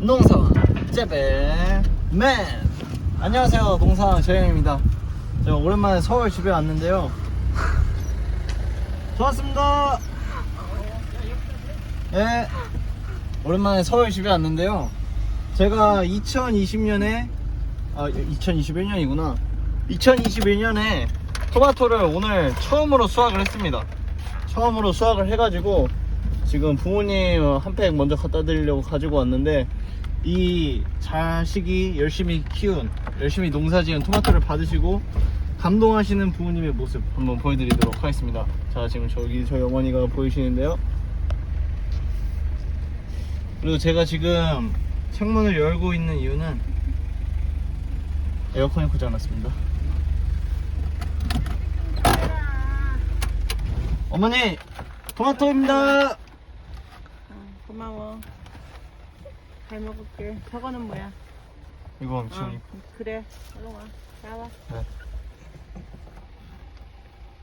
농상 재배맨. 안녕하세요 농상 재영입니다. 제가 오랜만에 서울 집에 왔는데요. 좋았습니다. 네 오랜만에 서울 집에 왔는데요. 제가 2020년에 아 2021년이구나. 2021년에 토마토를 오늘 처음으로 수확을 했습니다. 처음으로 수확을 해가지고 지금 부모님 한 팩 먼저 갖다 드리려고 가지고 왔는데 이 자식이 열심히 키운 열심히 농사 지은 토마토를 받으시고 감동하시는 부모님의 모습 한번 보여드리도록 하겠습니다. 자 지금 저기 저희 어머니가 보이시는데요. 그리고 제가 지금 창문을 열고 있는 이유는 에어컨이 고장났습니다. 어머니 토마토입니다. 어, 고마워. 잘 먹을게. 저거는 뭐야? 이거 어, 지금 그래. 얼른 와. 나와. 네.